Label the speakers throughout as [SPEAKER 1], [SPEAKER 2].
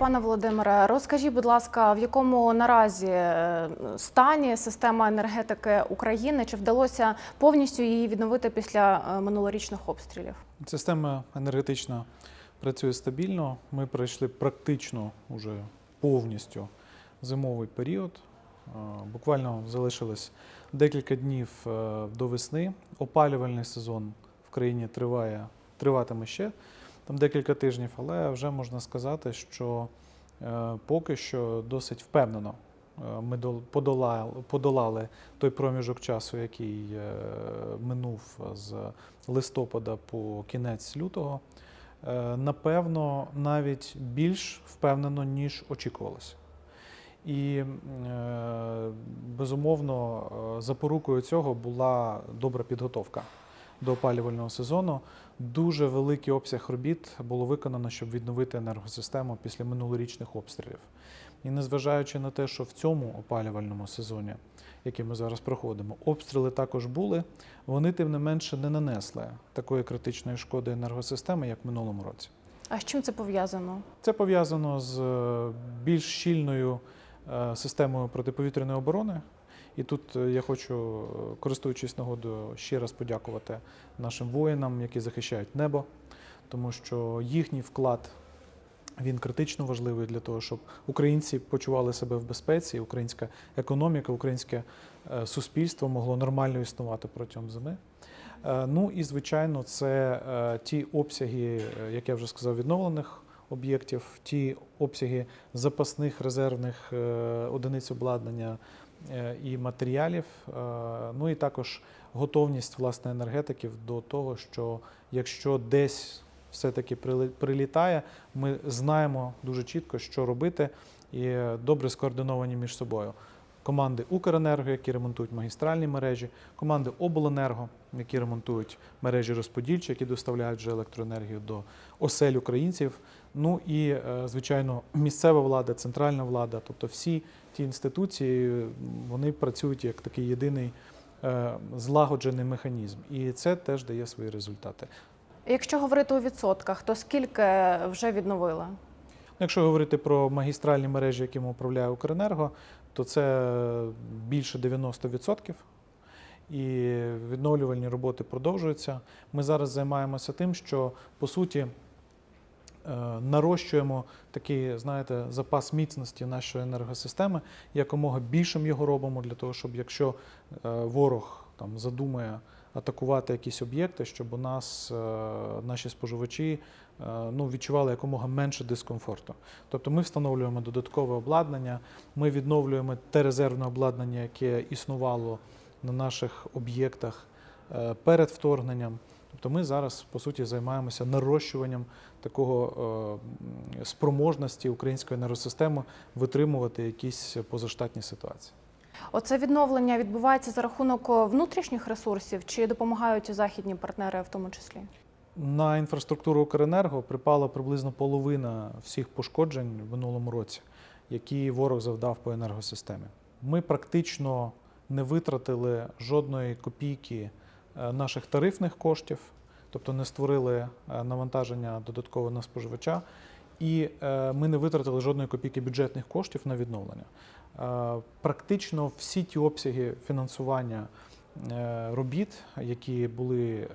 [SPEAKER 1] Пане Володимире, розкажіть, будь ласка, в якому наразі е, стані система енергетики України? Чи вдалося повністю її відновити після е, минулорічних обстрілів?
[SPEAKER 2] Система енергетична працює стабільно. Ми пройшли практично уже повністю зимовий період. Е, Буквально залишилось декілька днів до весни. Опалювальний сезон в країні триває, триватиме ще там декілька тижнів, але вже можна сказати, що е, поки що досить впевнено е, ми дол- подолали, подолали той проміжок часу, який е, минув з листопада по кінець лютого. Напевно, навіть більш впевнено, ніж очікувалося. І безумовно, запорукою цього була добра підготовка до опалювального сезону. Дуже великий обсяг робіт було виконано, щоб відновити енергосистему після минулорічних обстрілів. І незважаючи на те, що в цьому опалювальному сезоні, який ми зараз проходимо, обстріли також були, вони тим не менше не нанесли такої критичної шкоди енергосистеми, як в минулому році.
[SPEAKER 1] А з чим це пов'язано?
[SPEAKER 2] Це пов'язано з е, більш щільною е, системою протиповітряної оборони. І тут е, я хочу, е, користуючись нагодою, ще раз подякувати нашим воїнам, які захищають небо, тому що їхній вклад він критично важливий для того, щоб українці почували себе в безпеці, українська економіка, українське е, суспільство могло нормально існувати протягом зими. Ну і звичайно, це ті обсяги, як я вже сказав, відновлених об'єктів, ті обсяги запасних резервних одиниць обладнання і матеріалів. е, Ну і також готовність власне енергетиків до того, що якщо десь все-таки прилітає, ми знаємо дуже чітко, що робити, і е, добре скоординовані між собою. Команди Укренерго, які ремонтують магістральні мережі, команди Обленерго, які ремонтують мережі розподільчі, які доставляють вже електроенергію до осель українців. Ну і, е, звичайно, місцева влада, центральна влада, тобто всі ті інституції, вони працюють як такий єдиний е, злагоджений механізм. І це теж дає свої результати.
[SPEAKER 1] Якщо говорити у відсотках, то скільки вже відновили?
[SPEAKER 2] Якщо говорити про магістральні мережі, якими управляє Укренерго, то це більше 90%. І відновлювальні роботи продовжуються. Ми зараз займаємося тим, що по суті нарощуємо такий, знаєте, запас міцності нашої енергосистеми, якомога більшим його робимо для того, щоб якщо е, ворог там задумає атакувати якісь об'єкти, щоб у нас е, наші споживачі е, ну, відчували якомога менше дискомфорту. Тобто ми встановлюємо додаткове обладнання, ми відновлюємо те резервне обладнання, яке існувало на наших об'єктах е, перед вторгненням. Тобто ми зараз по суті займаємося нарощуванням такого е, спроможності української енергосистеми витримувати якісь позаштатні ситуації.
[SPEAKER 1] Оце відновлення відбувається за рахунок внутрішніх ресурсів чи допомагають західні партнери в тому числі?
[SPEAKER 2] На інфраструктуру Укренерго припала приблизно половина всіх пошкоджень в минулому році, які ворог завдав по енергосистемі. Ми практично не витратили жодної копійки е, наших тарифних коштів, тобто не створили е, навантаження додатково на споживача, і е, ми не витратили жодної копійки бюджетних коштів на відновлення. Е, Практично всі ті обсяги фінансування е, робіт, які були е,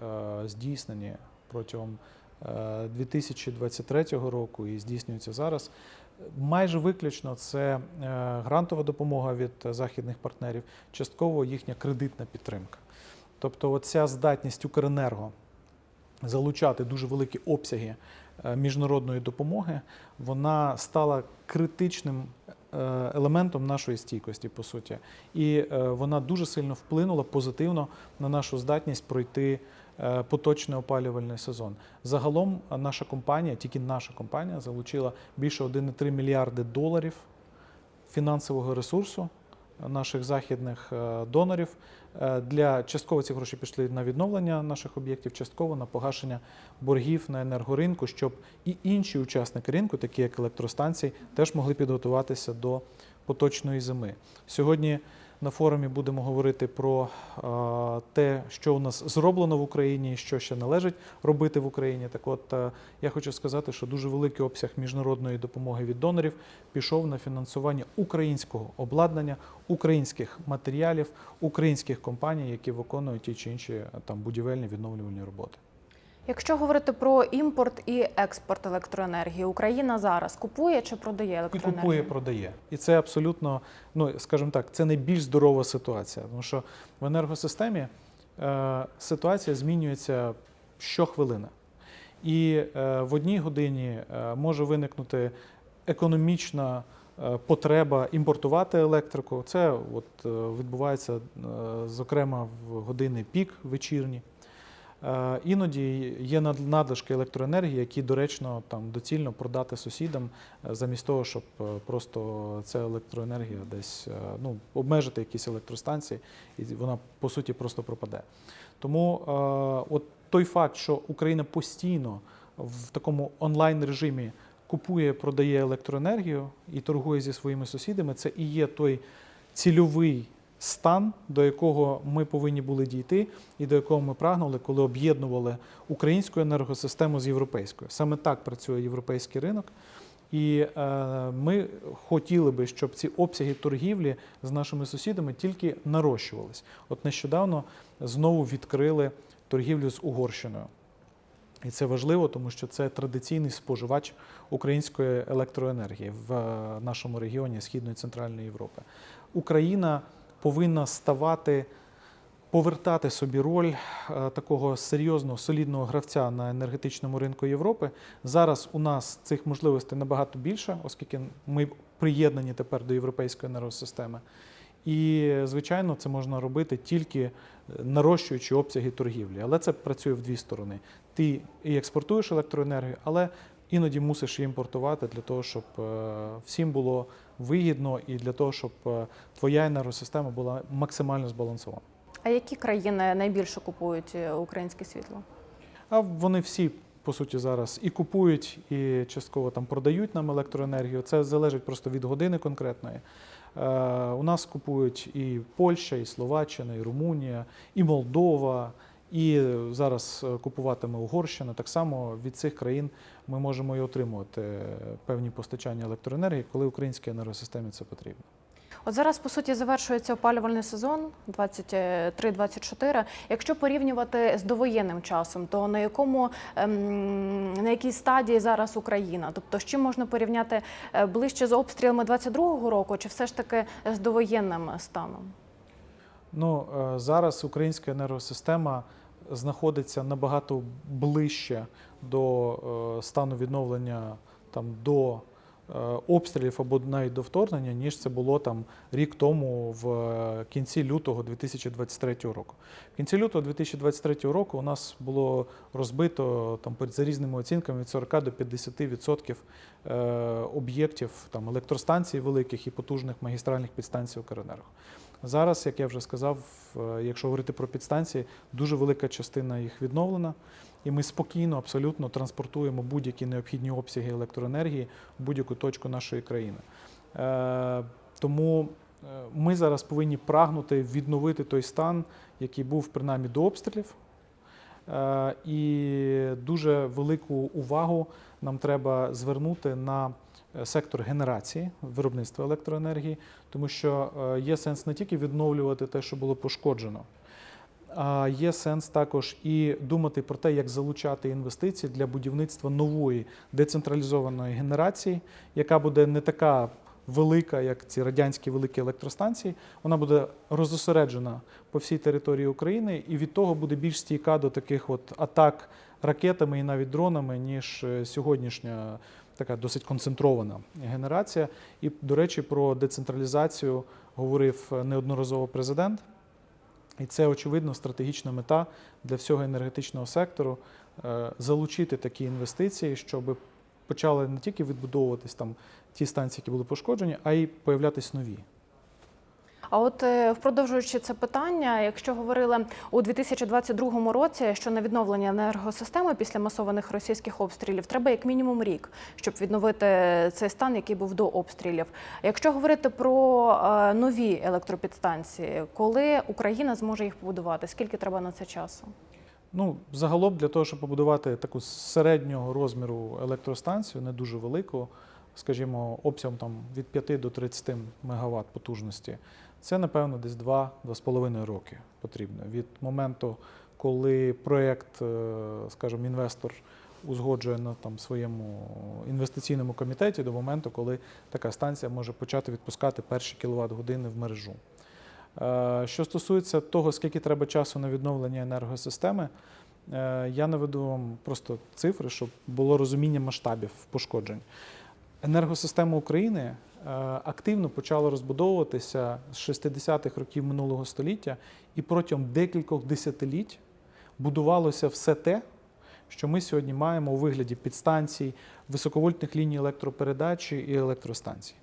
[SPEAKER 2] здійснені протягом е, 2023 року і здійснюються зараз, майже виключно це е, грантова допомога від західних партнерів, частково їхня кредитна підтримка. Тобто, оця здатність Укренерго залучати дуже великі обсяги е, міжнародної допомоги, вона стала критичним е, елементом нашої стійкості, по суті, і е, вона дуже сильно вплинула позитивно на нашу здатність пройти поточний опалювальний сезон. Загалом наша компанія, тільки наша компанія, залучила більше 1,3 мільярди доларів фінансового ресурсу наших західних е, донорів. Е, Для частково ці гроші пішли на відновлення наших об'єктів, частково на погашення боргів на енергоринку, щоб і інші учасники ринку, такі як електростанції, теж могли підготуватися до поточної зими. Сьогодні На форумі будемо говорити про е, те, що у нас зроблено в Україні, що ще належить робити в Україні. Так от е, я хочу сказати, що дуже великий обсяг міжнародної допомоги від донорів пішов на фінансування українського обладнання, українських матеріалів, українських компаній, які виконують ті чи інші е, там будівельні відновлювальні роботи.
[SPEAKER 1] Якщо говорити про імпорт і експорт електроенергії, Україна зараз купує чи продає
[SPEAKER 2] І купує, продає. І це абсолютно, ну скажімо так, це найбільш здорова ситуація. Тому що в енергосистемі е, ситуація змінюється щохвилини. І е, в одній годині е, може виникнути економічна е, потреба імпортувати електрику. Це от, е, відбувається, е, зокрема, в години пік вечірні. Е, Іноді є над- надлишки електроенергії, які доречно там доцільно продати сусідам, е, замість того, щоб е, просто ця електроенергія десь ну, обмежити якісь електростанції, і вона по суті просто пропаде. Тому от той факт, що Україна постійно в такому онлайн режимі купує, продає електроенергію і торгує зі своїми сусідами, це і є той цільовий стан, до якого ми повинні були дійти, і до якого ми прагнули, коли об'єднували українську енергосистему з європейською. Саме так працює європейський ринок. І е, ми хотіли би, щоб ці обсяги торгівлі з нашими сусідами тільки нарощувались. От нещодавно знову відкрили торгівлю з Угорщиною. І це важливо, тому що це традиційний споживач української електроенергії в е, нашому регіоні Східної і Центральної Європи. Україна повинна ставати, повертати собі роль е, такого серйозного, солідного гравця на енергетичному ринку Європи. Зараз у нас цих можливостей набагато більше, оскільки ми приєднані тепер до європейської енергосистеми. І, звичайно, це можна робити тільки е, нарощуючи обсяги торгівлі. Але це працює в дві сторони. Ти і експортуєш електроенергію, але іноді мусиш її імпортувати для того, щоб е, всім було вигідно і для того, щоб е, твоя енергосистема була максимально збалансована.
[SPEAKER 1] А які країни найбільше купують е, українське світло?
[SPEAKER 2] А вони всі, по суті, зараз і купують, і частково там продають нам електроенергію. Це залежить просто від години конкретної. Е, у нас купують і Польща, і Словаччина, і Румунія, і Молдова. І зараз е, купуватиме Угорщина. Так само від цих країн ми можемо і отримувати е, певні постачання електроенергії, коли українській енергосистемі це потрібно.
[SPEAKER 1] От зараз по суті завершується опалювальний сезон 23-24. Якщо порівнювати з довоєнним часом, то на якому ем, на якій стадії зараз Україна? Тобто, з чим можна порівняти е, ближче з обстрілами 22-го року, чи все ж таки з довоєнним станом?
[SPEAKER 2] Ну е, зараз українська енергосистема знаходиться набагато ближче до е, стану відновлення там до е, обстрілів або навіть до вторгнення, ніж це було там рік тому в кінці лютого 2023 року. В кінці лютого 2023 року у нас було розбито там за різними оцінками від 40 до 50% е, об'єктів там електростанцій великих і потужних магістральних підстанцій Укренерго. Зараз, як я вже сказав, е, якщо говорити про підстанції, дуже велика частина їх відновлена, і ми спокійно, абсолютно транспортуємо будь-які необхідні обсяги електроенергії в будь-яку точку нашої країни. Е, Тому е, ми зараз повинні прагнути відновити той стан, який був принаймні до обстрілів. І дуже велику увагу нам треба звернути на сектор генерації виробництва електроенергії, тому що е, є сенс не тільки відновлювати те, що було пошкоджено, а є сенс також і думати про те, як залучати інвестиції для будівництва нової децентралізованої генерації, яка буде не така велика, як ці радянські великі електростанції. Вона буде розосереджена по всій території України, і від того буде більш стійка до таких от атак ракетами і навіть дронами, ніж е, сьогоднішня така досить концентрована генерація. І, до речі, про децентралізацію говорив е, неодноразово президент. І це очевидно стратегічна мета для всього енергетичного сектору е, залучити такі інвестиції, щоб почали не тільки відбудовуватись там ті станції, які були пошкоджені, а й появлятись нові.
[SPEAKER 1] А от е, впродовжуючи це питання, якщо говорили у 2022 році, що на відновлення енергосистеми після масованих російських обстрілів треба як мінімум рік, щоб відновити цей стан, який був до обстрілів. Якщо говорити про е, нові електропідстанції, коли Україна зможе їх побудувати, скільки треба на це часу?
[SPEAKER 2] Ну, загалом для того, щоб побудувати таку середнього розміру електростанцію, не дуже велику, скажімо, обсягом там від 5 до 30 МВт потужності, це напевно десь 2-2,5 роки потрібно. Від моменту, коли проєкт, е, скажімо, інвестор узгоджує на там своєму інвестиційному комітеті до моменту, коли така станція може почати відпускати перші кіловат години в мережу. Е, Що стосується того, скільки треба часу на відновлення енергосистеми, е, я наведу вам просто цифри, щоб було розуміння масштабів пошкоджень. Енергосистема України активно почала розбудовуватися з 60-х років минулого століття, і протягом декількох десятиліть будувалося все те, що ми сьогодні маємо у вигляді підстанцій, високовольтних ліній електропередачі і електростанцій.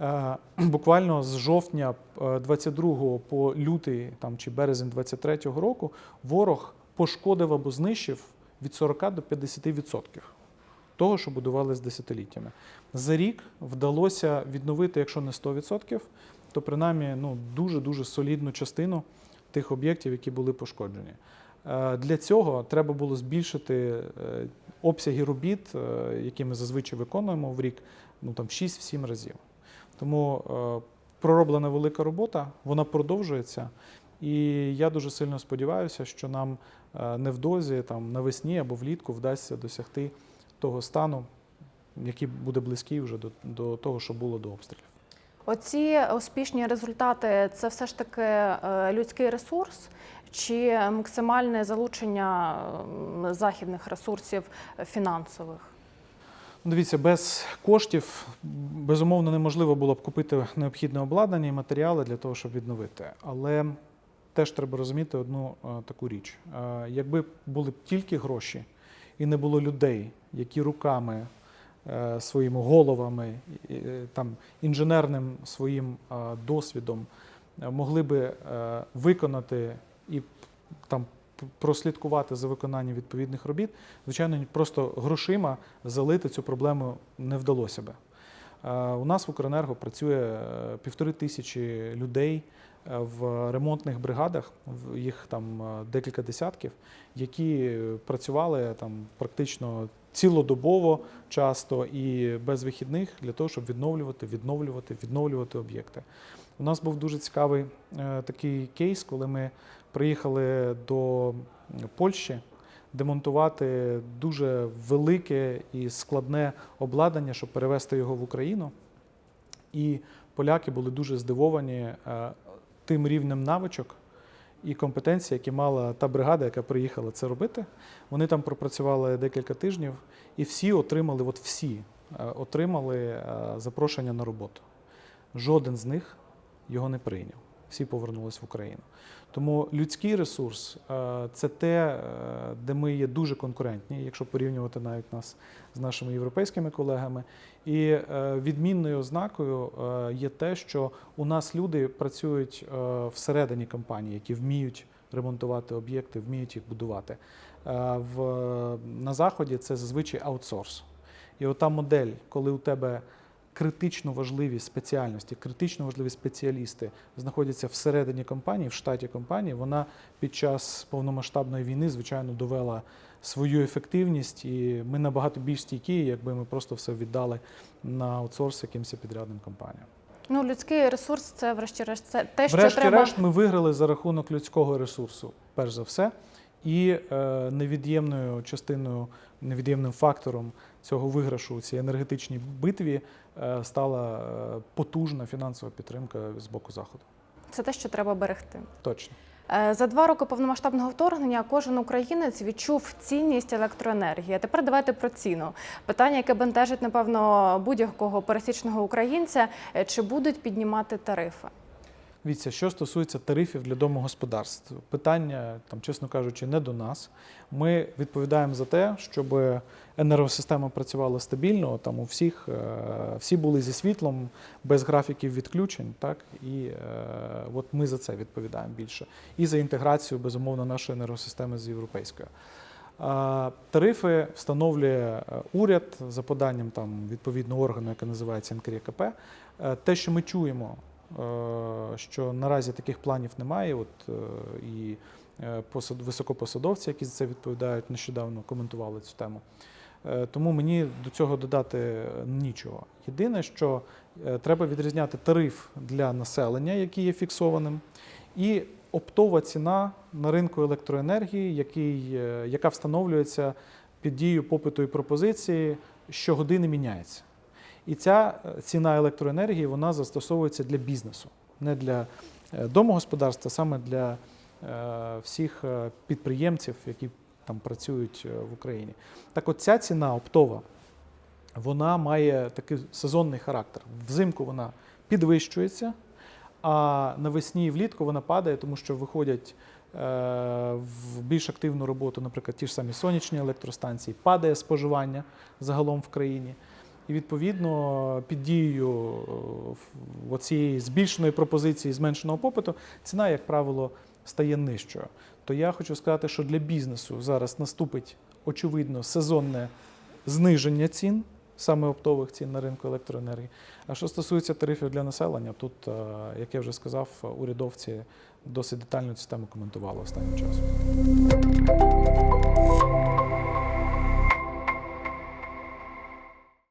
[SPEAKER 2] Е, Буквально з жовтня 22 по лютий там, чи березень 23 року ворог пошкодив або знищив від 40 до 50% того, що будували з десятиліттями. За рік вдалося відновити, якщо не 100%, то принаймні ну, дуже-дуже солідну частину тих об'єктів, які були пошкоджені. Е, Для цього треба було збільшити е, обсяги робіт, е, які ми зазвичай виконуємо в рік, ну там 6-7 разів. Тому пророблена велика робота, вона продовжується. І я дуже сильно сподіваюся, що нам невдовзі, там навесні або влітку вдасться досягти того стану, який буде близький вже до, до того, що було до обстрілів.
[SPEAKER 1] Оці успішні результати це все ж таки е, людський ресурс чи максимальне залучення західних ресурсів фінансових?
[SPEAKER 2] Ну, Дивіться, без коштів безумовно неможливо було б купити необхідне обладнання і матеріали для того, щоб відновити. Але теж треба розуміти одну е, таку річ: Е, якби були б тільки гроші і не було людей, які руками, е, своїми головами, е, там інженерним своїм е, досвідом могли би виконати і там прослідкувати за виконанням відповідних робіт, звичайно, просто грошима залити цю проблему не вдалося би. Е, У нас в Укренерго працює е, півтори тисячі людей е, в ремонтних бригадах, їх там декілька десятків, які працювали там практично цілодобово часто і без вихідних для того, щоб відновлювати, відновлювати, відновлювати об'єкти. У нас був дуже цікавий такий кейс, коли ми приїхали до Польщі демонтувати дуже велике і складне обладнання, щоб перевести його в Україну. І поляки були дуже здивовані е, тим рівнем навичок і компетенцій, які мала та бригада, яка приїхала це робити. Вони там пропрацювали декілька тижнів, і всі отримали, от всі е, отримали е, запрошення на роботу. Жоден з них його не прийняв. Всі повернулись в Україну. Тому людський ресурс е, це те, е, де ми є дуже конкурентні, якщо порівнювати навіть нас з нашими європейськими колегами. І е, відмінною ознакою є те, що у нас люди працюють всередині компанії, які вміють ремонтувати об'єкти, вміють їх будувати. На заході це зазвичай аутсорс. І ота модель, коли у тебе критично важливі спеціальності, критично важливі спеціалісти знаходяться всередині компанії, в штаті компанії, вона під час повномасштабної війни, звичайно, довела свою ефективність, і ми набагато більш стійкі, якби ми просто все віддали на аутсорс якимось підрядним компаніям.
[SPEAKER 1] Ну, людський ресурс це, врешті-решт, це те, що треба.
[SPEAKER 2] Врешті-решт, ми виграли за рахунок людського ресурсу, перш за все, і е, невід'ємною частиною, невід'ємним фактором цього виграшу у цій енергетичній битві е, стала е, потужна фінансова підтримка з боку заходу.
[SPEAKER 1] Це те, що треба берегти.
[SPEAKER 2] Точно.
[SPEAKER 1] Е, За два роки повномасштабного вторгнення кожен українець відчув цінність електроенергії. А тепер давайте про ціну. Питання, яке бентежить, напевно, будь-якого пересічного українця: чи будуть піднімати тарифи?
[SPEAKER 2] Дивіться, що стосується тарифів для домогосподарств, питання, там, чесно кажучи, не до нас. Ми відповідаємо за те, щоб енергосистема працювала стабільно. Там у всіх е, всі були зі світлом, без графіків відключень. Так і е, от ми за це відповідаємо більше. І за інтеграцію, безумовно, нашої енергосистеми з європейською. Тарифи встановлює е, уряд за поданням там відповідного органу, який називається НКРКП. Е, Те, що ми чуємо, е, що наразі таких планів немає. От е, і е, посад- високопосадовці, які за це відповідають, нещодавно коментували цю тему. Е, Тому мені до цього додати е, нічого. Єдине, що е, треба відрізняти тариф для населення, який є фіксованим, і оптова ціна на ринку електроенергії, який, е, яка встановлюється під дією попиту і пропозиції, щогодини міняється. І ця е, ціна електроенергії вона застосовується для бізнесу, не для е, домогосподарства, саме для е, всіх підприємців, які там працюють в Україні. Так от ця ціна оптова, вона має такий сезонний характер. Взимку вона підвищується, а навесні і влітку вона падає, тому що виходять в більш активну роботу, наприклад, ті ж самі сонячні електростанції, падає споживання загалом в країні. І відповідно під дією е, цієї збільшеної пропозиції зменшеного попиту ціна, як правило, стає нижчою. То я хочу сказати, що для бізнесу зараз наступить очевидно сезонне зниження цін, саме оптових цін на ринку електроенергії. А що стосується тарифів для населення, тут, е, як я вже сказав, урядовці досить детально цю тему коментували останнім часом.